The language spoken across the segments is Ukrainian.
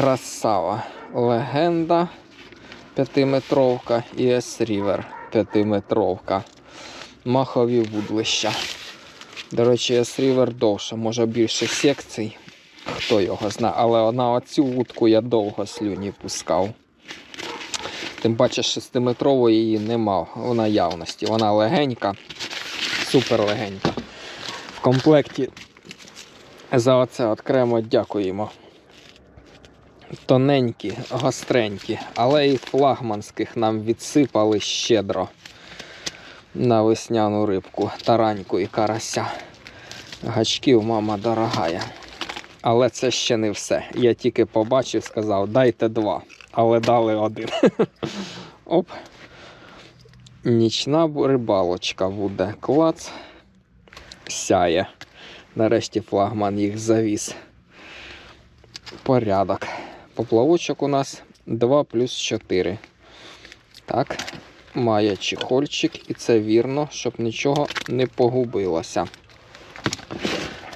Красава. Легенда п'ятиметровка і S-River п'ятиметровка. Махові вудлища. До речі, S-River довше, може більше секцій. Хто його знає, але на оцю вудку я довго слюні пускав. Тим паче 6-метрової її нема в наявності. Вона легенька, супер легенька. В комплекті за оце окремо дякуємо. Тоненькі, гостренькі, але і флагманських нам відсипали щедро на весняну рибку, тараньку і карася. Гачків, мама дорогая. Але це ще не все. Я тільки побачив, сказав, дайте два, але дали один. Оп. Нічна рибалочка буде. Клац. Сяє. Нарешті флагман їх завіз. Порядок. Поплавочок у нас 2 плюс 4. Так, має чехольчик, і це вірно, щоб нічого не погубилося.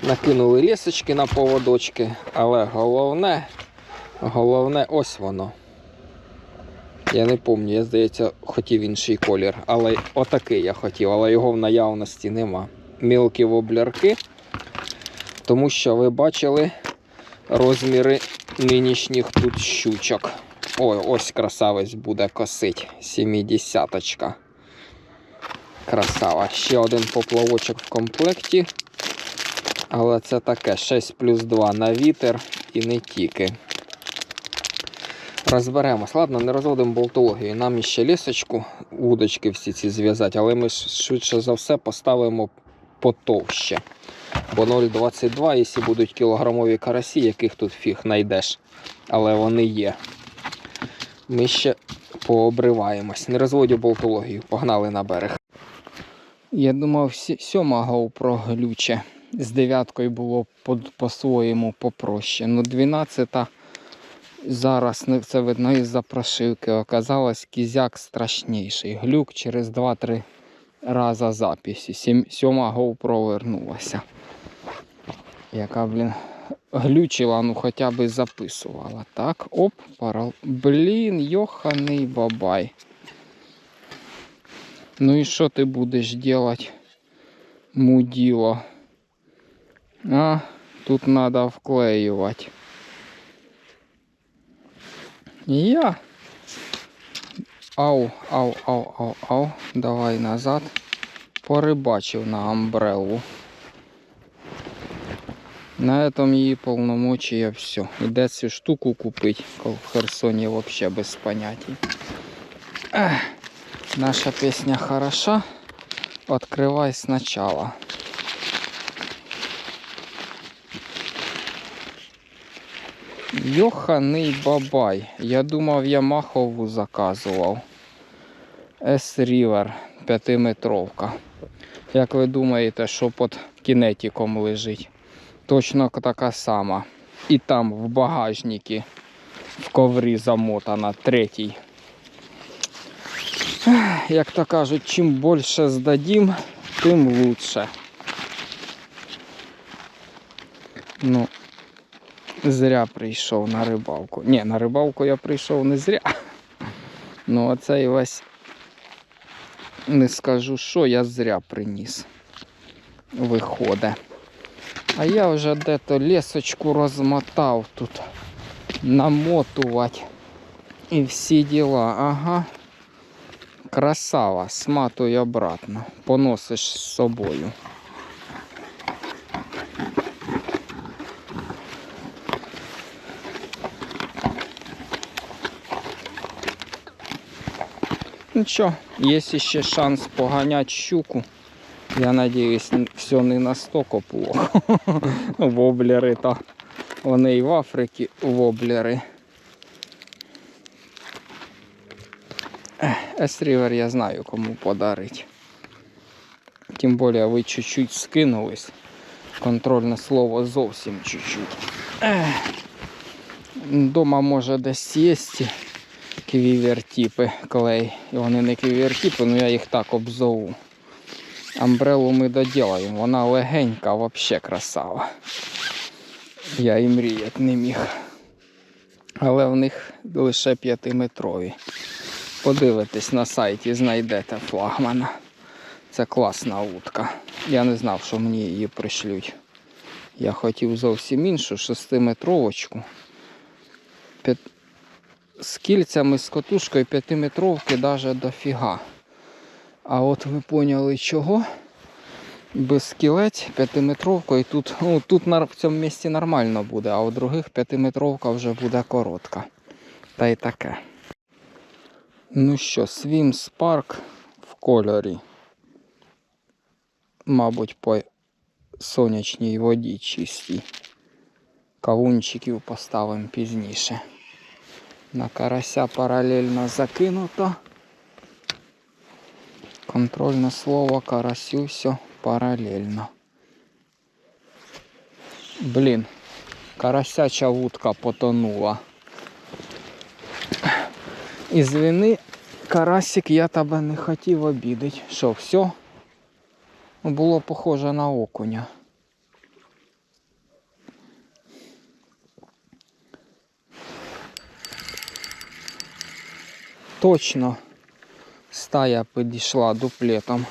Накинули лісочки на поводочки, але головне, головне ось воно. Я не пам'ятаю, я здається, хотів інший колір, але отакий я хотів, але його в наявності нема. Мілкі воблярки, тому що ви бачили розміри нинішніх тут щучок. Ой, ось красавець буде косить. 70 Красава. Ще один поплавочок в комплекті. Але це таке 6 плюс 2 на вітер і не тільки. Розберемось. Ладно, не розводимо болтологію. Нам іще лісочку, удочки всі ці зв'язати, але ми швидше за все поставимо потовще. Бо 0,22, якщо будуть кілограмові карасі, яких тут фіг знайдеш. Але вони є. Ми ще пообриваємось. Не розводю болтологію, погнали на берег. Я думав, сьома GoPro глюче. З дев'яткою було по- по-своєму попроще. Ну, 12 зараз це видно із-за прошивки. Оказалось, кізяк страшніший. Глюк через 2-3 рази записі. Сім- Сьома GoPro вернулася. Яка, блін, глючила, ну хоча б записувала. Так, оп, парал. Блін, йоханий бабай. Ну і що ти будеш делать, муділо? А, тут треба вклеювати. Я. Ау, ау, ау, ау, ау. Давай назад. Порибачив на амбрелу. На этом її полномочия все. Іде цю штуку купить, коли в Херсоні вообще без понятий. Ех, наша песня хороша. Открывай сначала. Йоханий бабай. Я думав, я махову заказував. S-River 5-метровка. Як ви думаєте, що під кінетиком лежить? Точно така сама. І там в багажнику в коврі замотана третій. Як то кажуть, чим більше здадім, тим лучше. Ну, зря прийшов на рибалку. Ні, на рибалку я прийшов не зря. Ну, оцей весь не скажу, що я зря приніс. Виходить. А я вже де-то лісочку розмотав тут. Намотувати. І всі діла. Ага. Красава. Сматуй обратно. Поносиш з собою. Нічого, є ще шанс поганяти щуку. Я надіюсь, все не настільки плохо. Воблери то вони і в Африці воблери. Есрівер я знаю, кому подарить. Тим більше ви чуть-чуть скинулись. Контрольне слово зовсім чуть-чуть. Дома може десь є квівертіпи клей. І вони не квівертіпи, але я їх так обзову. Амбрелу ми доділаємо, вона легенька, взагалі красава. Я і мріяти не міг. Але в них лише п'ятиметрові. Подивитесь на сайті, знайдете флагмана. Це класна утка. Я не знав, що мені її пришлють. Я хотів зовсім іншу шестиметровочку. П'ят... З кільцями, з котушкою п'ятиметровки навіть дофіга. А от ви поняли чого? Без кілець п'ятиметровкою тут, ну, тут в цьому місці нормально буде, а у других п'ятиметровка вже буде коротка. Та й таке. Ну що, Swims Park в кольорі. Мабуть, по сонячній воді чистій. Кавунчиків поставимо пізніше. На карася паралельно закинуто. Контрольне слово карасю все паралельно. Блін, карасяча вудка потонула. Ізвини, карасик, я тебе не хотів обідати. Що, все? Було похоже на окуня. Точно Стая підійшла дуплетом.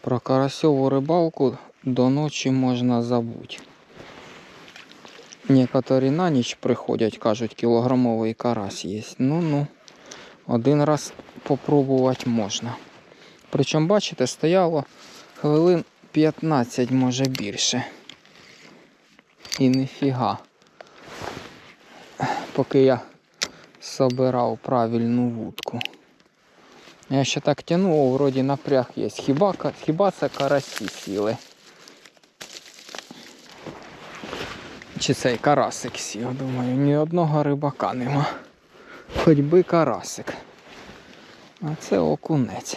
Про карасьову рибалку до ночі можна забути. Некоторі на ніч приходять, кажуть, кілограмовий карась є. Ну-ну, один раз попробувати можна. Причому, бачите, стояло хвилин 15, може більше. І ніфіга. Поки я собирав правильну вудку. Я ще так тяну, о, вроді напряг є. Хіба, хіба це карасі сіли? Чи цей карасик сів, думаю, ні одного рибака нема. Хоч би карасик. А це окунець.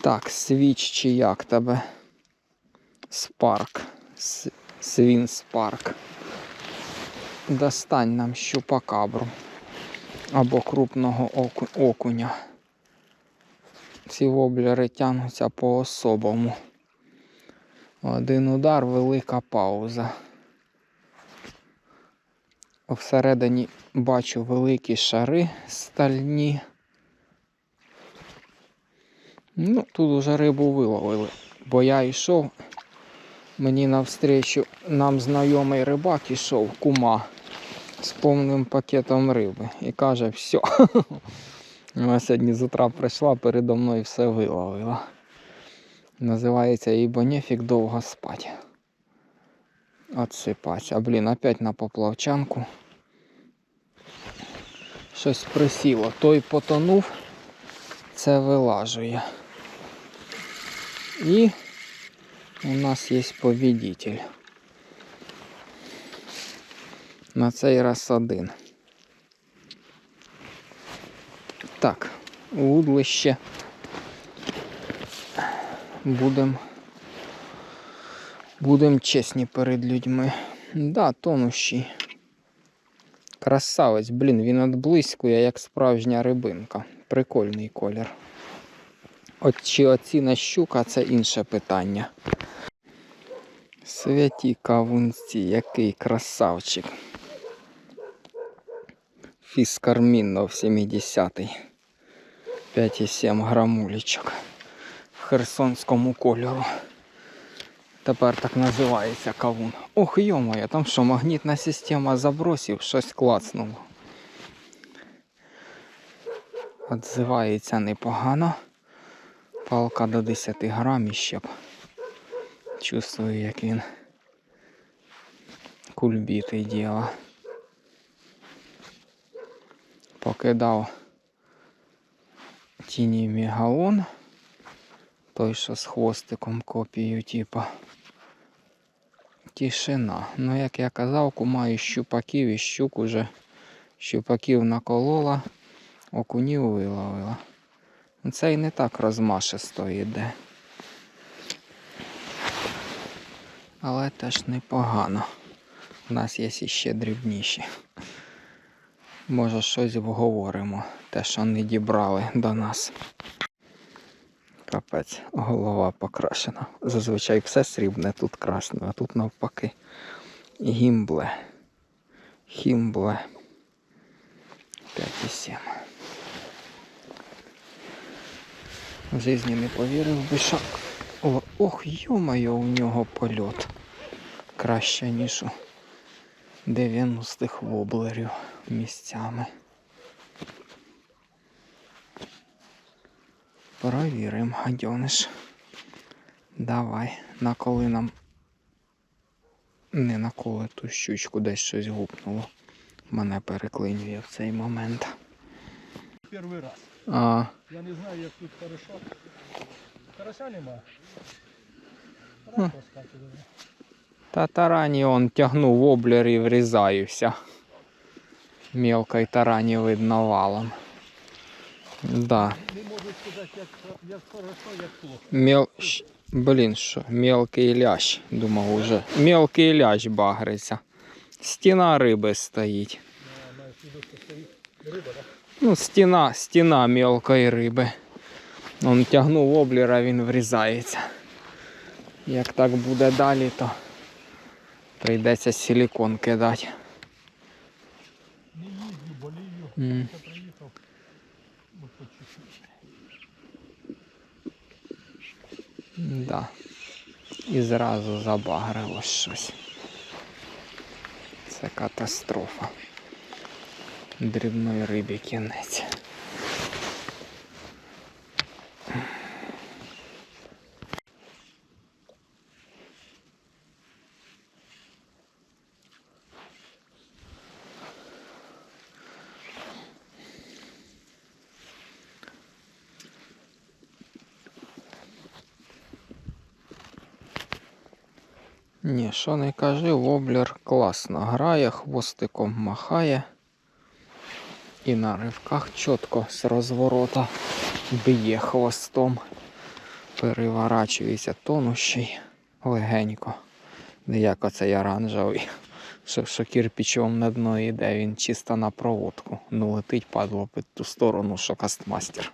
Так, свіч чи як тебе? Спарк. Свін спарк. Достань нам щупакабру. Або крупного оку... окуня. Ці воблери тягнуться по-особому. Один удар, велика пауза. Всередині бачу великі шари стальні. Ну, тут уже рибу виловили, бо я йшов, мені навстрічу нам знайомий рибак ішов, кума, з повним пакетом риби. І каже, все. Вона сьогодні з утра прийшла, передо мною все виловила. Називається їй бо нефік довго спать. Отсипать. А блін, опять на поплавчанку. Щось присіло. Той потонув, це вилажує. І у нас є побідитель. На цей раз один. Так, вудлище. Будем. Будем чесні перед людьми. Да, тонущий. Красавець, блін, він отблискує, як справжня рибинка. Прикольний колір. От чи оціна щука це інше питання. Святі кавунці, який красавчик. Фіскармінов 70-й. 5,7 грамулечок. В херсонському кольору. Тепер так називається кавун. Ох, йомоє, там що, магнітна система забросів, щось клацнуло. Отзивається непогано. Палка до 10 грамів ще б. Чувствую, як він кульбітий діла. Покидав тіні мегалон. Той, що з хвостиком копію, типа. Тишина. Ну, як я казав, кумаю щупаків і щук уже щупаків наколола, окунів виловила. Ну, Це і не так розмашисто йде. Але теж непогано. У нас є ще дрібніші. Може щось вговоримо, те, що не дібрали до нас. Капець, голова покрашена. Зазвичай все срібне, тут красне, а тут навпаки. Гімбле. Хімбле. 9,7. В житті не повірив би, що. Ох, йо-моє, у нього польот. Краще, ніж у 90-х воблерів місцями. Провіримо, гадьониш. Давай, наколи нам. Не наколи ту щучку десь щось гупнуло. Мене переклинює в цей момент. Перший раз. А, Я не знаю, як тут хорошо. Карася нема. Хм. Рак розкачує. Та тягнув воблер і врізаюся. Мілкої тарані видно валом. Да. Не можу сказати, як, як хорошо, як плохо. Мел... Блін, що, мелкий лящ, думав уже. Мелкий лящ багриться. Стіна риби стоїть. Ну, стіна, стіна мелкої риби. Он тягнув воблера, він врізається. Як так буде далі, то прийдеться силікон кидати. Не їздю, болію. Чуть-чуть. Да. І зразу забагрило щось. Це катастрофа. Дрібної рибі кінець. Ні, що не кажи, воблер класно грає, хвостиком махає. І на ривках чітко з розворота б'є хвостом. Переворачується тонущий легенько. Не як оцей оранжевий. Що, що кирпичом на дно йде, він чисто на проводку. Ну летить падло під ту сторону, що кастмастер.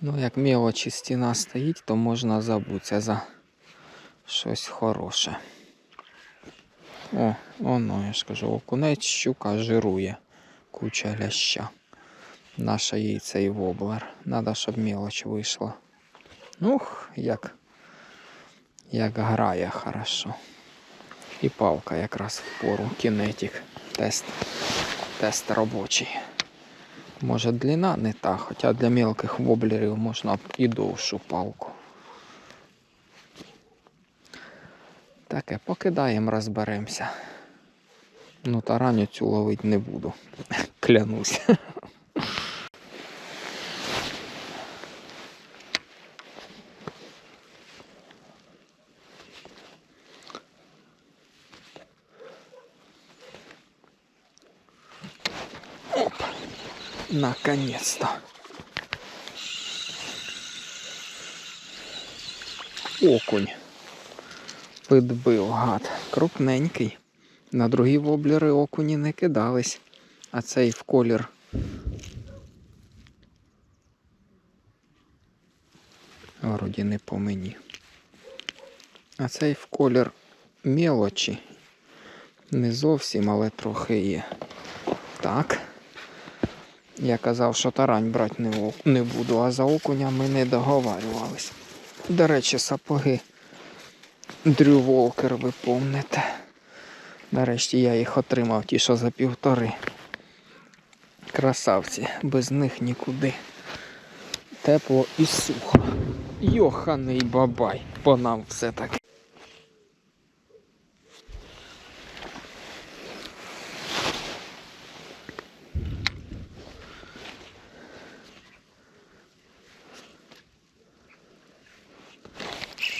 Ну, як мелочі стіна стоїть, то можна забутися за щось хороше. О, воно, я ж кажу, окунець щука жирує. Куча ляща. Наше яйце і воблер. Надо, щоб мелоч вийшла. Ух, як, як грає хорошо. І палка якраз в пору. Кінетик. Тест. Тест робочий. Може длина не та, хоча для мелких воблерів можна і довшу палку. Таке, покидаємо, розберемося. Ну, тараню цю ловити не буду. Клянусь. Наконец-то. Окунь. Підбив гад. Крупненький. На другі воблери окуні не кидались. А цей в колір. Вроді не по мені. А цей в колір мелочі. Не зовсім, але трохи є. Так. Я казав, що тарань брати не, буду, а за окуня ми не договарювались. До речі, сапоги Дрю Волкер, ви помните. Нарешті я їх отримав ті, що за півтори. Красавці, без них нікуди. Тепло і сухо. Йоханий бабай, по нам все таки.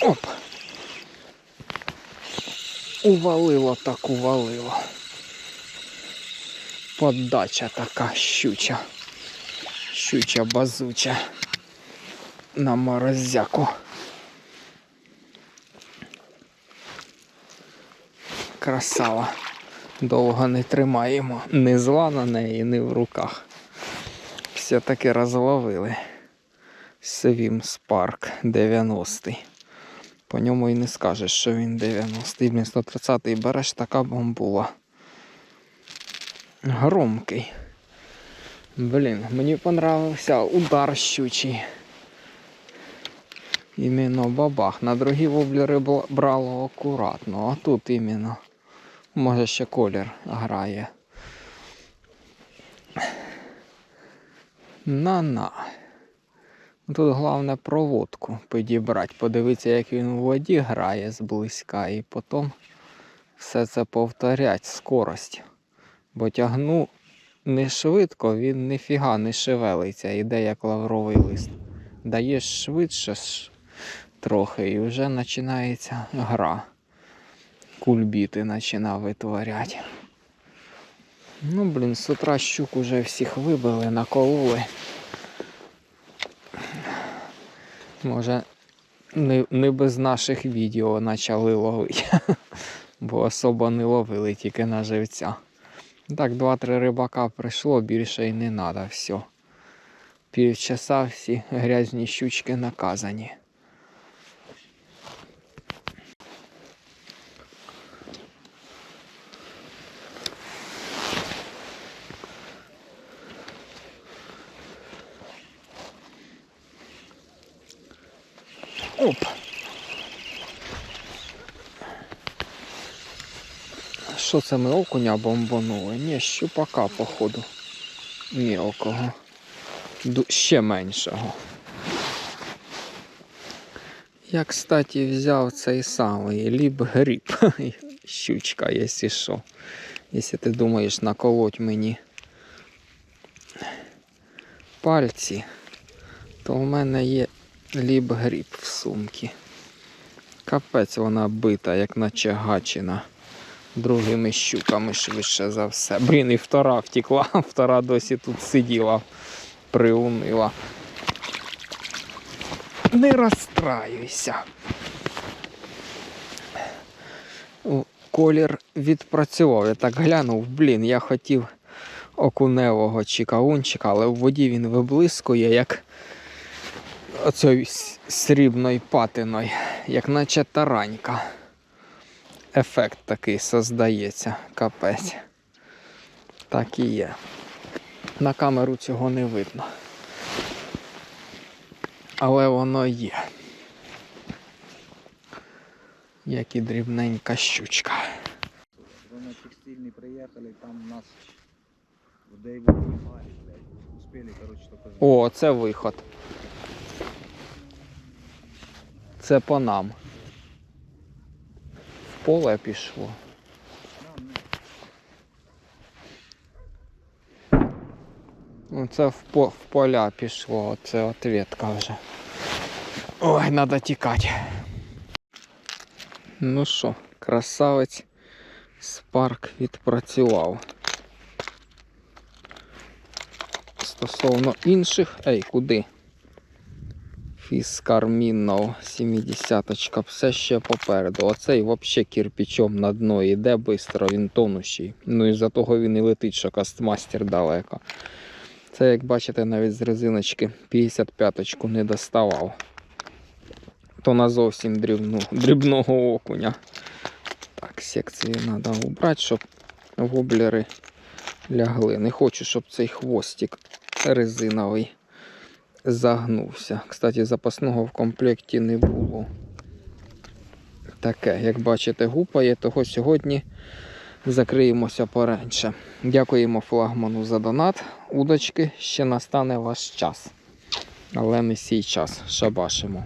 Оп. Увалило так увалило. Подача така щуча. Щуча базуча. На морозяку. Красава. Довго не тримаємо. Ні зла на неї, ні в руках. Все-таки розловили. Свім Спарк 90-й. По ньому і не скажеш, що він 90-й. Вмісто 30-й береш така бомбула. громкий. Блін, мені понравився удар щучий. Іменно бабах. На другі воблери брало акуратно, а тут іменно. Може ще колір грає. На-на. Тут головне проводку підібрати, подивитися, як він у воді грає зблизька, і потім все це повторять, скорость. Бо тягну не швидко, він ніфіга не шевелиться, іде як лавровий лист. Даєш швидше трохи і вже починається гра. Кульбіти починав витворяти. Ну, блін, з утра щук уже всіх вибили, накололи. Може, не, не без наших відео почали ловити. Бо особо не ловили тільки на живця. Так, два-три рибака прийшло, більше і не треба, все. Півчаса всі грязні щучки наказані. Оп. Що це ми окуня бомбанули? Ні, щупака, походу. Мілкого. Ще меншого. Я, кстати, взяв цей самий ліп гріб. Щучка, якщо що. Якщо ти думаєш наколоть мені пальці, то у мене є ліп гріб в сумці. Капець вона бита, як наче гачина. Другими щуками швидше за все. Блін, і втора втекла, втора досі тут сиділа, приунила. Не розстраюйся. Колір відпрацював. Я так глянув, блін, я хотів окуневого чи каунчика, але в воді він виблискує, як оцей срібною патиною, як наче таранька. Ефект такий создається, капець. Так і є. На камеру цього не видно. Але воно є. Як і дрібненька щучка. Вы на текстильный приехали, там нас в Дэйву поймали, блядь. Успели, короче, только... О, це виход. Це по нам. В поле пішло. Ну, Це в, по, в поля пішло, це ответка вже. Ой, треба тікати. Ну що, красавець Спарк відпрацював. Стосовно інших. Ей, куди? Фіскар Міннов 70 все ще попереду. Оцей взагалі кирпичом на дно йде швидко, він тонущий. Ну і за того він і летить, що кастмастер далеко. Це, як бачите, навіть з резиночки 55-ку не доставав. То на зовсім дрібну, дрібного окуня. Так, секції треба убрати, щоб воблери лягли. Не хочу, щоб цей хвостик резиновий загнувся. Кстати, запасного в комплекті не було. Таке, як бачите, гупає, того сьогодні закриємося пораніше. Дякуємо флагману за донат. Удочки ще настане ваш час. Але не сій час. Шабашимо.